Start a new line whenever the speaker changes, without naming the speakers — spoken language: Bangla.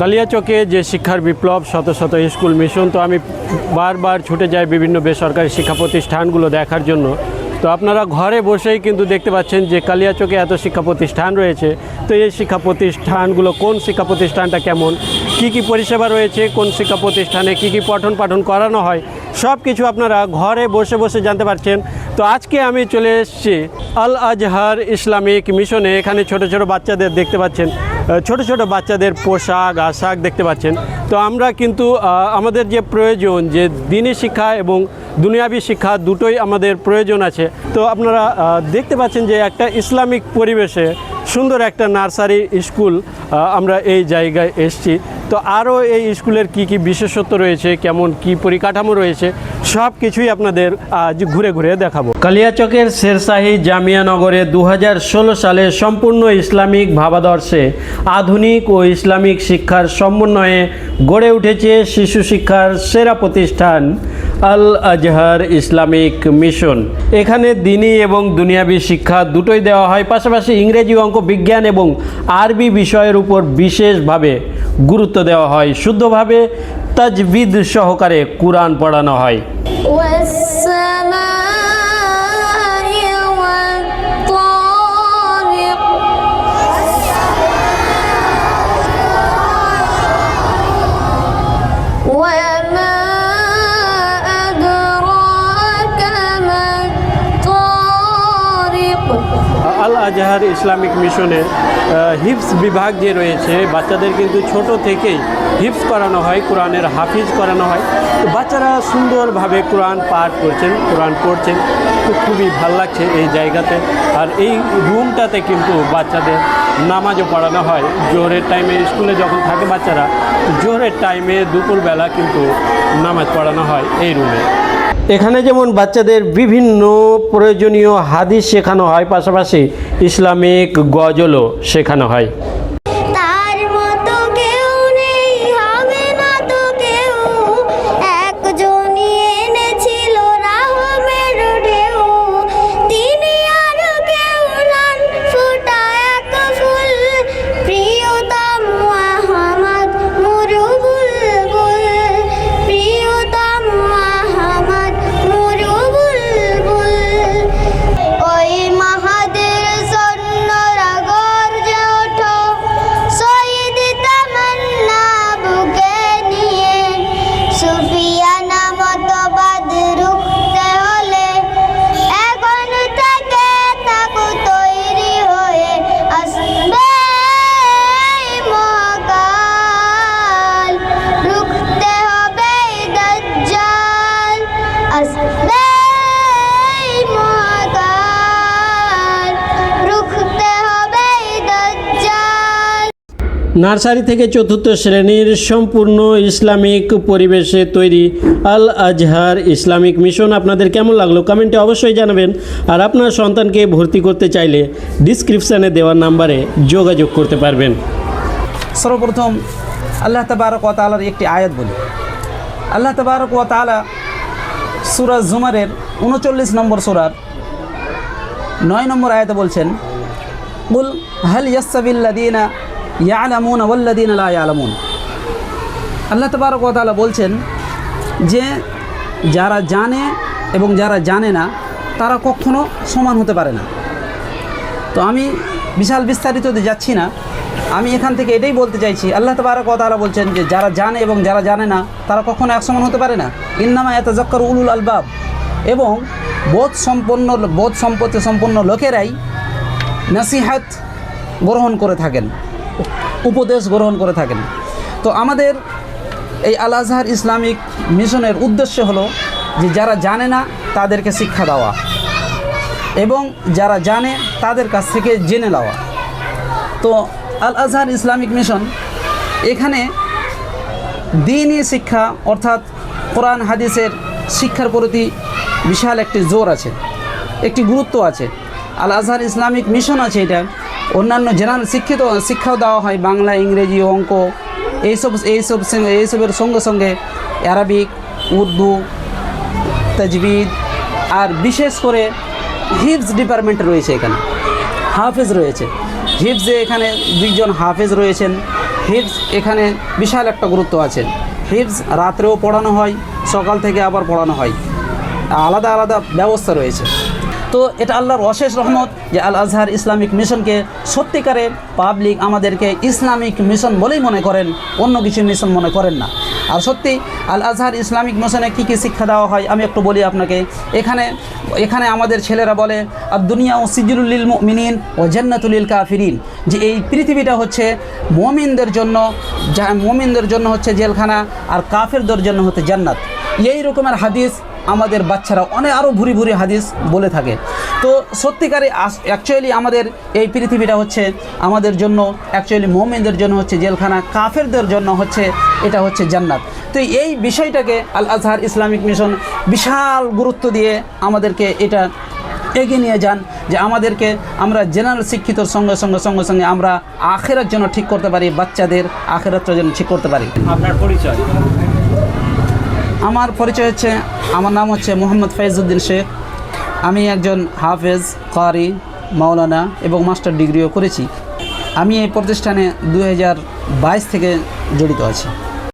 কালিয়াচকে যে শিক্ষার বিপ্লব, শত শত স্কুল মিশন, তো আমি বারবার ছুটে যাই বিভিন্ন বেসরকারি শিক্ষা প্রতিষ্ঠানগুলো দেখার জন্য। তো আপনারা ঘরে বসেই কিন্তু দেখতে পাচ্ছেন যে কালিয়াচকে এত শিক্ষা প্রতিষ্ঠান রয়েছে। তো এই শিক্ষা প্রতিষ্ঠানগুলো কোন শিক্ষা প্রতিষ্ঠানটা কেমন? কি কি পরিষেবা রয়েছে? কোন শিক্ষা প্রতিষ্ঠানে কি কি পঠন পাঠন করানো হয়? সব কিছু আপনারা ঘরে বসে বসে জানতে পারছেন। তো আজকে আমি চলে এসেছি আল আজহার ইসলামিক মিশনে। এখানে ছোট ছোট বাচ্চাদের দেখতে পাচ্ছেন ছোট ছোট বাচ্চাদের পোশাক, আশাক দেখতে পাচ্ছেন। তো আমরা কিন্তু আমাদের যে প্রয়োজন যে দিনী শিক্ষা এবং দুনিয়াবী শিক্ষা দুটোই আমাদের প্রয়োজন আছে। তো আপনারা দেখতে পাচ্ছেন যে একটা ইসলামিক পরিবেশে সুন্দর একটা নার্সারি স্কুল আমরা এই জায়গায় এসেছি। তো আরও এই স্কুলের কি কি বিশেষত্ব রয়েছে, কেমন কি পরিকাঠামো রয়েছে, সব কিছুই আপনাদের আজ ঘুরে ঘুরে দেখাবো। কালিয়াচকের শেরশাহী জামিয়া নগরে দু সালে সম্পূর্ণ ইসলামিক ভাবাদর্শে আধুনিক ও ইসলামিক শিক্ষার সমন্বয়ে গড়ে উঠেছে শিশু শিক্ষার সেরা প্রতিষ্ঠান আল আজহার ইসলামিক মিশন। এখানে দিনী এবং দুনিয়াবি শিক্ষা দুটোই দেওয়া হয়, পাশাপাশি ইংরেজি অঙ্ক বিজ্ঞান এবং আরবি বিষয়ের উপর বিশেষভাবে গুরুত্ব দেওয়া হয়। শুদ্ধভাবে তাজবিদ সহকারে কোরআন পড়ানো হয়। আজহার ইসলামিক মিশনে আহ, হিফস বিভাগ যে রয়েছে বাচ্চাদের কিন্তু ছোট থেকেই হিপস করানো হয় কোরআনের হাফিজ করানো হয়। তো বাচ্চারা সুন্দরভাবে কোরআন পাঠ করছেন কোরআন পড়ছেন। তো খুবই ভালো লাগছে এই জায়গাতে। আর এই রুমটাতে কিন্তু বাচ্চাদের নামাজও পড়ানো হয়। জোহরের টাইমে স্কুলে যখন থাকে বাচ্চারা জোহরের টাইমে দুপুরবেলা কিন্তু নামাজ পড়ানো হয় এই রুমে। এখানে যেমন বাচ্চাদের বিভিন্ন প্রয়োজনীয় হাদিস শেখানো হয় পাশাপাশি ইসলামিক গজলও শেখানো হয়। নার্সারি থেকে চতুর্থ শ্রেণির সম্পূর্ণ ইসলামিক পরিবেশে তৈরি আল আজহার ইসলামিক মিশন আপনাদের কেমন লাগল কমেন্টে অবশ্যই জানাবেন। আর আপনার সন্তানকে ভর্তি করতে চাইলে ডিসক্রিপশানে দেওয়া নাম্বারে যোগাযোগ করতে পারবেন।
সর্বপ্রথম আল্লাহ তবারক ও তালার একটি আয়াত বলি। আল্লাহ তবারক ও তালা সুরাজ জুমারের উনচল্লিশ নম্বর সুরার নয় নম্বর আয়াতে বলছেন, কুল হাল ইয়াসাবিল্লাদিনা ইয়ালামুন ওয়াল্লাদিন লা ইয়ালামুন। আল্লাহ তবারক তালা বলছেন যে যারা জানে এবং যারা জানে না, তারা কখনো সমান হতে পারে না। তো আমি বিশাল বিস্তারিততে যাচ্ছি না। আমি এখান থেকে এটাই বলতে চাইছি, আল্লাহ তবারক ও তাআলা বলছেন যে যারা জানে এবং যারা জানে না, তারা কখনো এক সমান হতে পারে না। ইন্নামা এত জক্কর উলুল আলবাব। এবং বোধ সম্পন্ন, বোধ সম্পত্তি সম্পন্ন লোকেরাই নসিহাত গ্রহণ করে থাকেন। উপদেশ গ্রহণ করে থাকেন। তো আমাদের এই আল আজহার ইসলামিক মিশনের উদ্দেশ্য হলো যে যারা জানে না, তাদেরকে শিক্ষা দেওয়া এবং যারা জানে, তাদের কাছ থেকে জেনে নেওয়া। তো আল আজহার ইসলামিক মিশন এখানে দিনই শিক্ষা, অর্থাৎ কোরআন, হাদিসের শিক্ষার প্রতি বিশাল একটি জোর আছে, একটি গুরুত্ব আছে। আল আজহার ইসলামিক মিশন আছে এটা। অন্যান্য জেনারেল শিক্ষিত, শিক্ষাও দেওয়া হয় বাংলা, ইংরেজি, অঙ্ক, এইসব এইসব এইসবের সঙ্গে সঙ্গে অ্যারাবিক উর্দু তাজবিদ আর বিশেষ করে হিপস ডিপার্টমেন্ট রয়েছে এখানে। হাফেজ রয়েছে। হিপসে এখানে দুইজন হাফেজ রয়েছেন। হিফজ এখানে বিশাল একটা গুরুত্ব আছে। হিফজ রাত্রেও পড়ানো হয়, সকাল থেকে আবার পড়ানো হয়। আলাদা আলাদা ব্যবস্থা রয়েছে। তো এটা আল্লাহর অশেষ রহমত যে আল আজহার ইসলামিক মিশনকে সত্যিকারে পাবলিক আমাদেরকে ইসলামিক মিশন বলেই মনে করেন, অন্য কিছু মিশন মনে করেন না। আর সত্যি, আল আজহার ইসলামিক মিশনে কী কী শিক্ষা দেওয়া হয়, আমি একটু বলি আপনাকে। এখানে এখানে আমাদের ছেলেরা বলে আর দুনিয়া ও সিজুলুল মিনিন ও জান্নাতুলিল কাফিরিন। যে এই পৃথিবীটা হচ্ছে মমিনদের জন্য, যা মমিনদের জন্য হচ্ছে জেলখানা আর কাফেরদের জন্য হচ্ছে জান্নাত। এই রকমের হাদিস আমাদের বাচ্চারা অনেক আরও ভুরি ভুরি হাদিস বলে থাকে। তো সত্যিকারে অ্যাকচুয়ালি আমাদের এই পৃথিবীটা হচ্ছে আমাদের জন্য অ্যাকচুয়ালি মোমেনদের জন্য হচ্ছে জেলখানা, কাফেরদের জন্য হচ্ছে, এটা হচ্ছে জান্নাত। তো এই বিষয়টাকে আল আজহার ইসলামিক মিশন বিশাল গুরুত্ব দিয়ে আমাদেরকে এটা এগিয়ে নিয়ে যান যে আমাদেরকে আমরা জেনারেল শিক্ষিতর সঙ্গে সঙ্গে সঙ্গে সঙ্গে আমরা আখেরার জন্য ঠিক করতে পারি, বাচ্চাদের আখেরাতটা জন্য ঠিক করতে পারি।
আপনার পরিচয়?
আমার পরিচয় হচ্ছে, আমার নাম হচ্ছে মোহাম্মদ ফৈজউদ্দিন শেখ। আমি একজন হাফেজ, কারি, মাওলানা এবং মাস্টার ডিগ্রিও করেছি। আমি এই প্রতিষ্ঠানে দু হাজার বাইশ থেকে জড়িত আছি।